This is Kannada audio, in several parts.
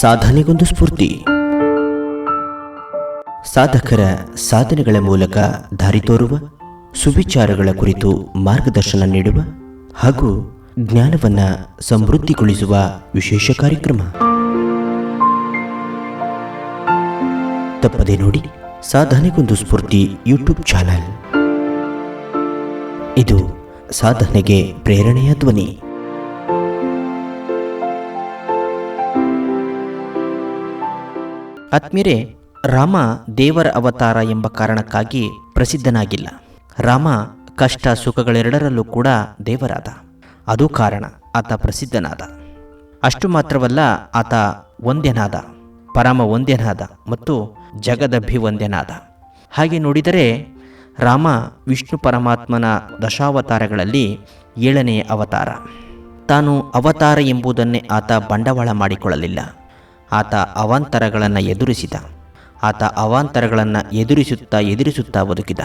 ಸಾಧನೆಗೊಂದು ಸ್ಫೂರ್ತಿ. ಸಾಧಕರ ಸಾಧನೆಗಳ ಮೂಲಕ ದಾರಿ ತೋರುವ, ಸುವಿಚಾರಗಳ ಕುರಿತು ಮಾರ್ಗದರ್ಶನ ನೀಡುವ ಹಾಗೂ ಜ್ಞಾನವನ್ನ ಸಮೃದ್ಧಿಗೊಳಿಸುವ ವಿಶೇಷ ಕಾರ್ಯಕ್ರಮ. ತಪ್ಪದೆ ನೋಡಿ, ಸಾಧನೆಗೊಂದು ಸ್ಫೂರ್ತಿ ಯೂಟ್ಯೂಬ್ ಚಾನಲ್. ಇದು ಸಾಧನೆಗೆ ಪ್ರೇರಣೆಯ ಧ್ವನಿ. ಆತ್ಮೀಯರೇ ರಾಮ ದೇವರ ಅವತಾರ ಎಂಬ ಕಾರಣಕ್ಕಾಗಿ ಪ್ರಸಿದ್ಧನಾಗಿಲ್ಲ. ರಾಮ ಕಷ್ಟ ಸುಖಗಳೆರಡರಲ್ಲೂ ಕೂಡ ದೇವರಾದ. ಅದು ಕಾರಣ, ಆತ ಪ್ರಸಿದ್ಧನಾದ. ಅಷ್ಟು ಮಾತ್ರವಲ್ಲ, ಆತ ಒಂದ್ಯನಾದ ಪರಮ ಒಂದ್ಯನಾದ ಮತ್ತು ಜಗದಭಿವಂದ್ಯನಾದ. ಹಾಗೆ ನೋಡಿದರೆ, ರಾಮ ವಿಷ್ಣು ಪರಮಾತ್ಮನ ದಶಾವತಾರಗಳಲ್ಲಿ ಏಳನೆಯ ಅವತಾರ. ತಾನು ಅವತಾರ ಎಂಬುದನ್ನೇ ಆತ ಬಂಡವಾಳ ಮಾಡಿಕೊಳ್ಳಲಿಲ್ಲ. ಆತ ಅವಾಂತರಗಳನ್ನು ಎದುರಿಸಿದ. ಆತ ಅವಾಂತರಗಳನ್ನು ಎದುರಿಸುತ್ತಾ ಎದುರಿಸುತ್ತಾ ಬದುಕಿದ.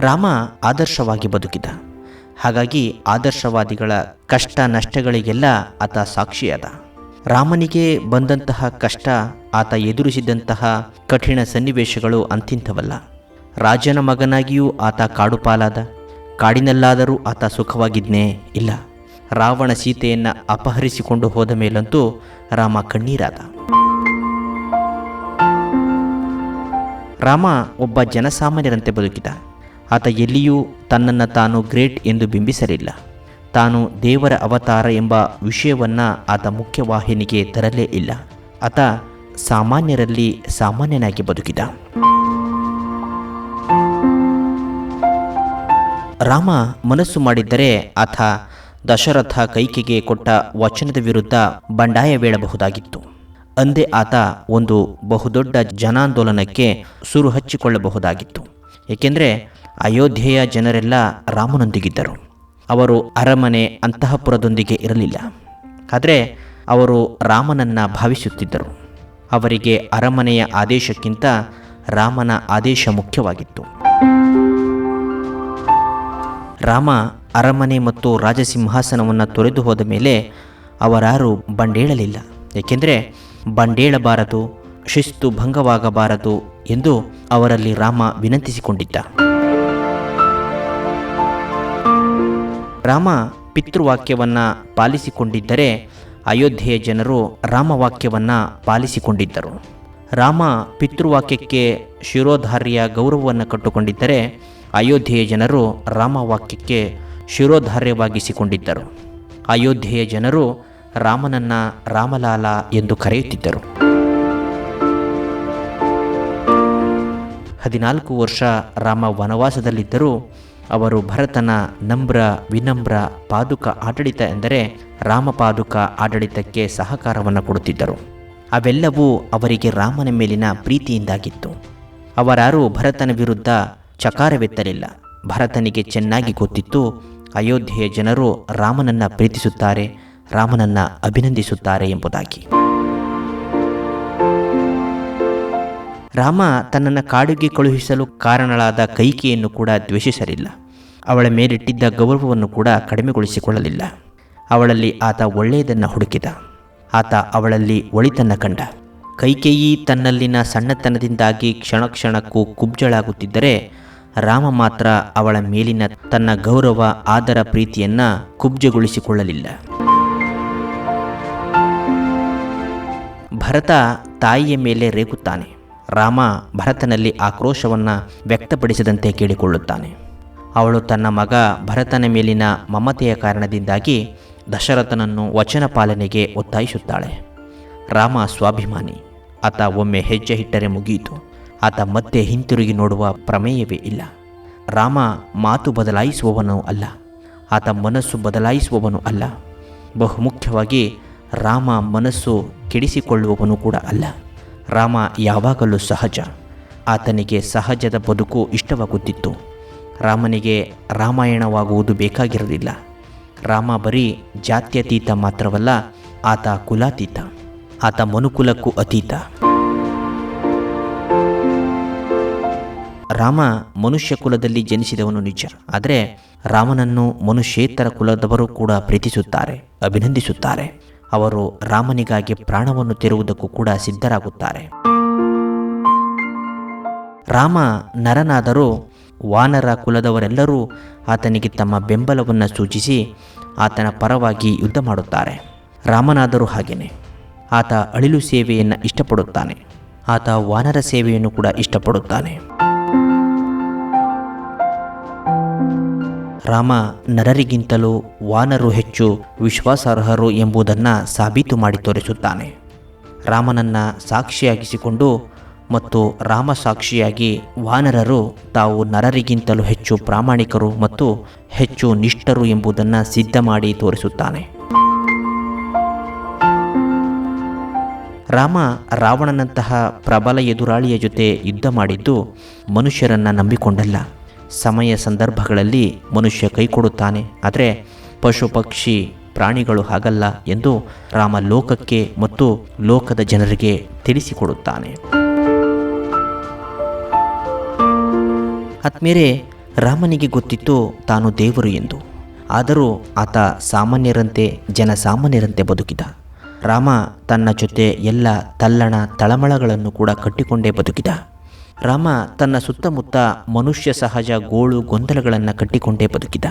ರಾಮ ಆದರ್ಶವಾಗಿ ಬದುಕಿದ. ಹಾಗಾಗಿ ಆದರ್ಶವಾದಿಗಳ ಕಷ್ಟ ನಷ್ಟಗಳಿಗೆಲ್ಲ ಆತ ಸಾಕ್ಷಿಯಾದ. ರಾಮನಿಗೆ ಬಂದಂತಹ ಕಷ್ಟ ಆತ ಎದುರಿಸಿದಂತಹ ಕಠಿಣ ಸನ್ನಿವೇಶಗಳು ಅಂತಿಂಥವಲ್ಲ. ರಾಜನ ಮಗನಾಗಿಯೂ ಆತ ಕಾಡುಪಾಲಾದ. ಕಾಡಿನಲ್ಲಾದರೂ ಆತ ಸುಖವಾಗಿದ್ನೇ ಇಲ್ಲ. ರಾವಣ ಸೀತೆಯನ್ನು ಅಪಹರಿಸಿಕೊಂಡು ಹೋದ ಮೇಲಂತೂ ರಾಮ ಕಣ್ಣೀರಾದ. ರಾಮ ಒಬ್ಬ ಜನಸಾಮಾನ್ಯರಂತೆ ಬದುಕಿದ. ಆತ ಎಲ್ಲಿಯೂ ತನ್ನನ್ನು ತಾನು ಗ್ರೇಟ್ ಎಂದು ಬಿಂಬಿಸಲಿಲ್ಲ. ತಾನು ದೇವರ ಅವತಾರ ಎಂಬ ವಿಷಯವನ್ನು ಆತ ಮುಖ್ಯವಾಹಿನಿಗೆ ತರಲೇ ಇಲ್ಲ. ಆತ ಸಾಮಾನ್ಯರಲ್ಲಿ ಸಾಮಾನ್ಯನಾಗಿ ಬದುಕಿದ. ರಾಮ ಮನಸ್ಸು ಮಾಡಿದ್ದರೆ ಆತ ದಶರಥ ಕೈಕೆಗೆ ಕೊಟ್ಟ ವಚನದ ವಿರುದ್ಧ ಬಂಡಾಯ ಬಂಡಾಯವೇಳಬಹುದಾಗಿತ್ತು ಅಂದೇ ಆತ ಒಂದು ಬಹುದೊಡ್ಡ ಜನಾಂದೋಲನಕ್ಕೆ ಸುರು ಹಚ್ಚಿಕೊಳ್ಳಬಹುದಾಗಿತ್ತು. ಏಕೆಂದರೆ ಅಯೋಧ್ಯೆಯ ಜನರೆಲ್ಲ ರಾಮನೊಂದಿಗಿದ್ದರು. ಅವರು ಅರಮನೆ ಅಂತಃಪುರದೊಂದಿಗೆ ಇರಲಿಲ್ಲ. ಆದರೆ ಅವರು ರಾಮನನ್ನು ಭಾವಿಸುತ್ತಿದ್ದರು. ಅವರಿಗೆ ಅರಮನೆಯ ಆದೇಶಕ್ಕಿಂತ ರಾಮನ ಆದೇಶ ಮುಖ್ಯವಾಗಿತ್ತು. ರಾಮ ಅರಮನೆ ಮತ್ತು ರಾಜಸಿಂಹಾಸನವನ್ನು ತೊರೆದು ಹೋದ ಮೇಲೆ ಅವರಾರು ಬಂಡೇಳಲಿಲ್ಲ. ಏಕೆಂದರೆ ಬಂಡೇಳಬಾರದು, ಶಿಸ್ತು ಭಂಗವಾಗಬಾರದು ಎಂದು ಅವರಲ್ಲಿ ರಾಮ ವಿನಂತಿಸಿಕೊಂಡಿದ್ದ. ರಾಮ ಪಿತೃವಾಕ್ಯವನ್ನು ಪಾಲಿಸಿಕೊಂಡಿದ್ದರೆ ಅಯೋಧ್ಯೆಯ ಜನರು ರಾಮವಾಕ್ಯವನ್ನು ಪಾಲಿಸಿಕೊಂಡಿದ್ದರು. ರಾಮ ಪಿತೃವಾಕ್ಯಕ್ಕೆ ಶಿರೋಧಾರ್ಯ ಗೌರವವನ್ನು ಕಟ್ಟುಕೊಂಡಿದ್ದರೆ ಅಯೋಧ್ಯೆಯ ಜನರು ರಾಮವಾಕ್ಯಕ್ಕೆ ಶಿರೋಧಾರ್ಯವಾಗಿಸಿಕೊಂಡಿದ್ದರು. ಅಯೋಧ್ಯೆಯ ಜನರು ರಾಮನನ್ನ ರಾಮಲಾಲ ಎಂದು ಕರೆಯುತ್ತಿದ್ದರು. ಹದಿನಾಲ್ಕು ವರ್ಷ ರಾಮ ವನವಾಸದಲ್ಲಿದ್ದರೂ ಅವರು ಭರತನ ನಮ್ರ ವಿನಮ್ರ ಪಾದುಕ ಆಡಳಿತ ಎಂದರೆ ರಾಮಪಾದುಕ ಆಡಳಿತಕ್ಕೆ ಸಹಕಾರವನ್ನು ಕೊಡುತ್ತಿದ್ದರು. ಅವೆಲ್ಲವೂ ಅವರಿಗೆ ರಾಮನ ಮೇಲಿನ ಪ್ರೀತಿಯಿಂದಾಗಿತ್ತು. ಅವರಾರು ಭರತನ ವಿರುದ್ಧ ಚಕಾರವೆತ್ತಲಿಲ್ಲ. ಭರತನಿಗೆ ಚೆನ್ನಾಗಿ ಗೊತ್ತಿತ್ತು ಅಯೋಧ್ಯೆಯ ಜನರು ರಾಮನನ್ನು ಪ್ರೀತಿಸುತ್ತಾರೆ, ರಾಮನನ್ನು ಅಭಿನಂದಿಸುತ್ತಾರೆ ಎಂಬುದಾಗಿ. ರಾಮ ತನ್ನನ್ನು ಕಾಡಿಗೆ ಕಳುಹಿಸಲು ಕಾರಣಳಾದ ಕೈಕೆಯನ್ನು ಕೂಡ ದ್ವೇಷಿಸಲಿಲ್ಲ. ಅವಳ ಮೇಲಿಟ್ಟಿದ್ದ ಗೌರವವನ್ನು ಕೂಡ ಕಡಿಮೆಗೊಳಿಸಿಕೊಳ್ಳಲಿಲ್ಲ. ಅವಳಲ್ಲಿ ಆತ ಒಳ್ಳೆಯದನ್ನು ಹುಡುಕಿದ. ಆತ ಅವಳಲ್ಲಿ ಒಳಿತನ್ನ ಕಂಡ. ಕೈಕೇಯಿ ತನ್ನಲ್ಲಿನ ಸಣ್ಣತನದಿಂದಾಗಿ ಕ್ಷಣ ಕ್ಷಣಕ್ಕೂ ಕುಬ್ಜಳಾಗುತ್ತಿದ್ದರೆ ರಾಮ ಮಾತ್ರ ಅವಳ ಮೇಲಿನ ತನ್ನ ಗೌರವ, ಆದರ ಪ್ರೀತಿಯನ್ನ ಕುಬ್ಜಗೊಳಿಸಿಕೊಳ್ಳಲಿಲ್ಲ. ಭರತ ತಾಯಿಯ ಮೇಲೆ ರೇಗುತ್ತಾನೆ ರಾಮ ಭರತನಲ್ಲಿ ಆಕ್ರೋಶವನ್ನು ವ್ಯಕ್ತಪಡಿಸದಂತೆ ಕೇಳಿಕೊಳ್ಳುತ್ತಾನೆ. ಅವಳು ತನ್ನ ಮಗ ಭರತನ ಮೇಲಿನ ಮಮತೆಯ ಕಾರಣದಿಂದಾಗಿ ದಶರಥನನ್ನು ವಚನ ಪಾಲನೆಗೆ ಒತ್ತಾಯಿಸುತ್ತಾಳೆ. ರಾಮ ಸ್ವಾಭಿಮಾನಿ, ಆತ ಒಮ್ಮೆ ಹೆಜ್ಜೆ ಇಟ್ಟರೆ ಮುಗಿಯಿತು. ಆತ ಮತ್ತೆ ಹಿಂತಿರುಗಿ ನೋಡುವ ಪ್ರಮೇಯವೇ ಇಲ್ಲ. ರಾಮ ಮಾತು ಬದಲಾಯಿಸುವವನು ಅಲ್ಲ. ಆತ ಮನಸ್ಸು ಬದಲಾಯಿಸುವವನು ಅಲ್ಲ. ಬಹುಮುಖ್ಯವಾಗಿ ರಾಮ ಮನಸ್ಸು ಕೆಡಿಸಿಕೊಳ್ಳುವವನು ಕೂಡ ಅಲ್ಲ. ರಾಮ ಯಾವಾಗಲೂ ಸಹಜ. ಆತನಿಗೆ ಸಹಜದ ಬದುಕು ಇಷ್ಟವಾಗುತ್ತಿತ್ತು. ರಾಮನಿಗೆ ರಾಮಾಯಣವಾಗುವುದು ಬೇಕಾಗಿರಲಿಲ್ಲ. ರಾಮ ಬರೀ ಜಾತ್ಯತೀತ ಮಾತ್ರವಲ್ಲ, ಆತ ಕುಲಾತೀತ. ಆತ ಮನುಕುಲಕ್ಕೂ ಅತೀತ. ರಾಮ ಮನುಷ್ಯ ಕುಲದಲ್ಲಿ ಜನಿಸಿದವನು ನಿಜ. ಆದರೆ ರಾಮನನ್ನು ಮನುಷ್ಯೇತರ ಕುಲದವರು ಕೂಡ ಪ್ರೀತಿಸುತ್ತಾರೆ, ಅಭಿನಂದಿಸುತ್ತಾರೆ. ಅವರು ರಾಮನಿಗಾಗಿ ಪ್ರಾಣವನ್ನು ತೆರುವುದಕ್ಕೂ ಕೂಡ ಸಿದ್ಧರಾಗುತ್ತಾರೆ. ರಾಮ ನರನಾದರೂ ವಾನರ ಕುಲದವರೆಲ್ಲರೂ ಆತನಿಗೆ ತಮ್ಮ ಬೆಂಬಲವನ್ನು ಸೂಚಿಸಿ ಆತನ ಪರವಾಗಿ ಯುದ್ಧ ಮಾಡುತ್ತಾರೆ. ರಾಮನಾದರೂ ಹಾಗೇನೆ. ಆತ ಅಳಿಲು ಸೇವೆಯನ್ನು ಇಷ್ಟಪಡುತ್ತಾನೆ. ಆತ ವಾನರ ಸೇವೆಯನ್ನು ಕೂಡ ಇಷ್ಟಪಡುತ್ತಾನೆ. ರಾಮ ನರರಿಗಿಂತಲೂ ವಾನರು ಹೆಚ್ಚು ವಿಶ್ವಾಸಾರ್ಹರು ಎಂಬುದನ್ನು ಸಾಬೀತು ಮಾಡಿ ತೋರಿಸುತ್ತಾನೆ. ರಾಮನನ್ನು ಸಾಕ್ಷಿಯಾಗಿಸಿಕೊಂಡು ಮತ್ತು ರಾಮ ಸಾಕ್ಷಿಯಾಗಿ ವಾನರರು ತಾವು ನರರಿಗಿಂತಲೂ ಹೆಚ್ಚು ಪ್ರಾಮಾಣಿಕರು ಮತ್ತು ಹೆಚ್ಚು ನಿಷ್ಠರು ಎಂಬುದನ್ನು ಸಿದ್ಧ ಮಾಡಿ ತೋರಿಸುತ್ತಾನೆ. ರಾಮ ರಾವಣನಂತಹ ಪ್ರಬಲ ಎದುರಾಳಿಯ ಜೊತೆ ಯುದ್ಧ ಮಾಡಿದ್ದು ಮನುಷ್ಯರನ್ನು ನಂಬಿಕೊಂಡಲ್ಲ. ಸಮಯ ಸಂದರ್ಭಗಳಲ್ಲಿ ಮನುಷ್ಯ ಕೈಕೊಡುತ್ತಾನೆ ಆದರೆ ಪಶು ಪಕ್ಷಿ ಪ್ರಾಣಿಗಳು ಹಾಗಲ್ಲ ಎಂದು ರಾಮ ಲೋಕಕ್ಕೆ ಮತ್ತು ಲೋಕದ ಜನರಿಗೆ ತಿಳಿಸಿಕೊಡುತ್ತಾನೆ. ಆತ್ಮೀರೆ ರಾಮನಿಗೆ ಗೊತ್ತಿತ್ತು ತಾನು ದೇವರು ಎಂದು. ಆದರೂ ಆತ ಸಾಮಾನ್ಯರಂತೆ ಜನಸಾಮಾನ್ಯರಂತೆ ಬದುಕಿದ. ರಾಮ ತನ್ನ ಜೊತೆ ಎಲ್ಲ ತಲ್ಲಣ, ತಳಮಳಗಳನ್ನು ಕೂಡ ಕಟ್ಟಿಕೊಂಡೇ ಬದುಕಿದ. ರಾಮ ತನ್ನ ಸುತ್ತಮುತ್ತ ಮನುಷ್ಯ ಸಹಜ ಗೋಳು ಗೊಂದಲಗಳನ್ನು ಕಟ್ಟಿಕೊಂಡೇ ಬದುಕಿದ.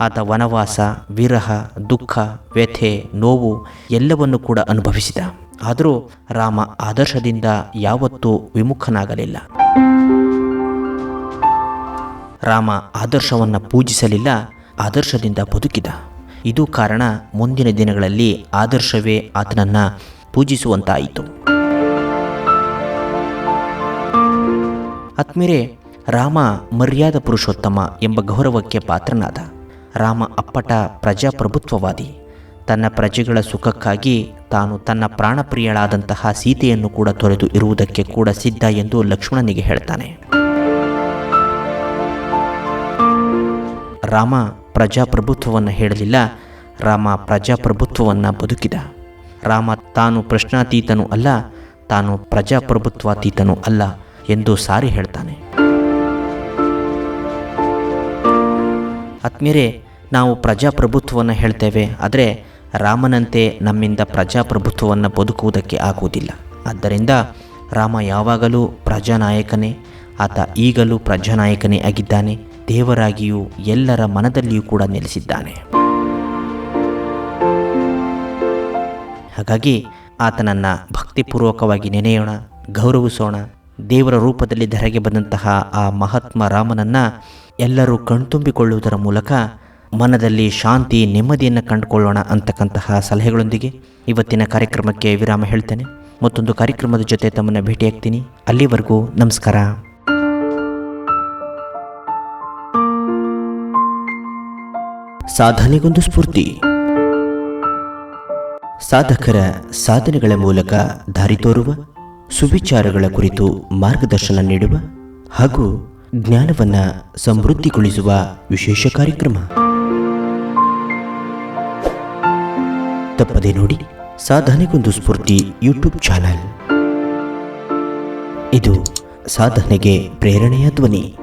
ಆತ ವನವಾಸ, ವಿರಹ, ದುಃಖ, ವ್ಯಥೆ, ನೋವು ಎಲ್ಲವನ್ನು ಕೂಡ ಅನುಭವಿಸಿದ. ಆದರೂ ರಾಮ ಆದರ್ಶದಿಂದ ಯಾವತ್ತೂ ವಿಮುಖನಾಗಲಿಲ್ಲ. ರಾಮ ಆದರ್ಶವನ್ನು ಪೂಜಿಸಲಿಲ್ಲ, ಆದರ್ಶದಿಂದ ಬದುಕಿದ. ಇದು ಕಾರಣ ಮುಂದಿನ ದಿನಗಳಲ್ಲಿ ಆದರ್ಶವೇ ಆತನನ್ನು ಪೂಜಿಸುವಂತಾಯಿತು. ಆತ್ಮೀರೆ, ರಾಮ ಮರ್ಯಾದ ಪುರುಷೋತ್ತಮ ಎಂಬ ಗೌರವಕ್ಕೆ ಪಾತ್ರನಾದ. ರಾಮ ಅಪ್ಪಟ ಪ್ರಜಾಪ್ರಭುತ್ವವಾದಿ. ತನ್ನ ಪ್ರಜೆಗಳ ಸುಖಕ್ಕಾಗಿ ತಾನು ತನ್ನ ಪ್ರಾಣಪ್ರಿಯಳಾದಂತಹ ಸೀತೆಯನ್ನು ಕೂಡ ತೊರೆದು ಇರುವುದಕ್ಕೆ ಕೂಡ ಸಿದ್ಧ ಎಂದು ಲಕ್ಷ್ಮಣನಿಗೆ ಹೇಳ್ತಾನೆ. ರಾಮ ಪ್ರಜಾಪ್ರಭುತ್ವವನ್ನು ಹೇಳಲಿಲ್ಲ, ರಾಮ ಪ್ರಜಾಪ್ರಭುತ್ವವನ್ನು ಬದುಕಿದ. ರಾಮ ತಾನು ಪ್ರಶ್ನಾತೀತನೂ ಅಲ್ಲ, ತಾನು ಪ್ರಜಾಪ್ರಭುತ್ವಾತೀತನೂ ಅಲ್ಲ. ಎಂದು ಸಾರಿ ಹೇಳ್ತಾನೆ. ಆತ್ಮೀಯರೇ, ನಾವು ಪ್ರಜಾಪ್ರಭುತ್ವವನ್ನು ಹೇಳ್ತೇವೆ, ಆದರೆ ರಾಮನಂತೆ ನಮ್ಮಿಂದ ಪ್ರಜಾಪ್ರಭುತ್ವವನ್ನು ಬದುಕುವುದಕ್ಕೆ ಆಗುವುದಿಲ್ಲ. ಆದ್ದರಿಂದ ರಾಮ ಯಾವಾಗಲೂ ಪ್ರಜಾನಾಯಕನೇ, ಆತ ಈಗಲೂ ಪ್ರಜಾನಾಯಕನೇ ಆಗಿದ್ದಾನೆ, ದೇವರಾಗಿಯೂ ಎಲ್ಲರ ಮನದಲ್ಲಿಯೂ ಕೂಡ ನೆಲೆಸಿದ್ದಾನೆ. ಹಾಗಾಗಿ ಆತನನ್ನು ಭಕ್ತಿಪೂರ್ವಕವಾಗಿ ನೆನೆಯೋಣ, ಗೌರವಿಸೋಣ ದೇವರ ರೂಪದಲ್ಲಿ ಧರೆಗೆ ಬಂದಂತಹ ಆ ಮಹಾತ್ಮ ರಾಮನನ್ನು ಎಲ್ಲರೂ ಕಣ್ತುಂಬಿಕೊಳ್ಳುವುದರ ಮೂಲಕ ಮನದಲ್ಲಿ ಶಾಂತಿ, ನೆಮ್ಮದಿಯನ್ನು ಕಂಡುಕೊಳ್ಳೋಣ ಅಂತಕ್ಕಂತಹ ಸಲಹೆಗಳೊಂದಿಗೆ ಇವತ್ತಿನ ಕಾರ್ಯಕ್ರಮಕ್ಕೆ ವಿರಾಮ ಹೇಳ್ತೇನೆ. ಮತ್ತೊಂದು ಕಾರ್ಯಕ್ರಮದ ಜೊತೆ ತಮ್ಮನ್ನು ಭೇಟಿಯಾಗ್ತೀನಿ. ಅಲ್ಲಿವರೆಗೂ ನಮಸ್ಕಾರ. ಸಾಧನೆಗೊಂದು ಸ್ಫೂರ್ತಿ. ಸಾಧಕರ ಸಾಧನೆಗಳ ಮೂಲಕ ದಾರಿ ತೋರುವ ಸುವಿಚಾರಗಳ ಕುರಿತು ಮಾರ್ಗದರ್ಶನ ನೀಡುವ ಹಾಗೂ ಜ್ಞಾನವನ್ನ ಸಮೃದ್ಧಿಗೊಳಿಸುವ ವಿಶೇಷ ಕಾರ್ಯಕ್ರಮ. ತಪ್ಪದೆ ನೋಡಿ ಸಾಧನೆಗೊಂದು ಸ್ಫೂರ್ತಿ ಯೂಟ್ಯೂಬ್ ಚಾನಲ್. ಇದು ಸಾಧನೆಗೆ ಪ್ರೇರಣೆಯ ಧ್ವನಿ.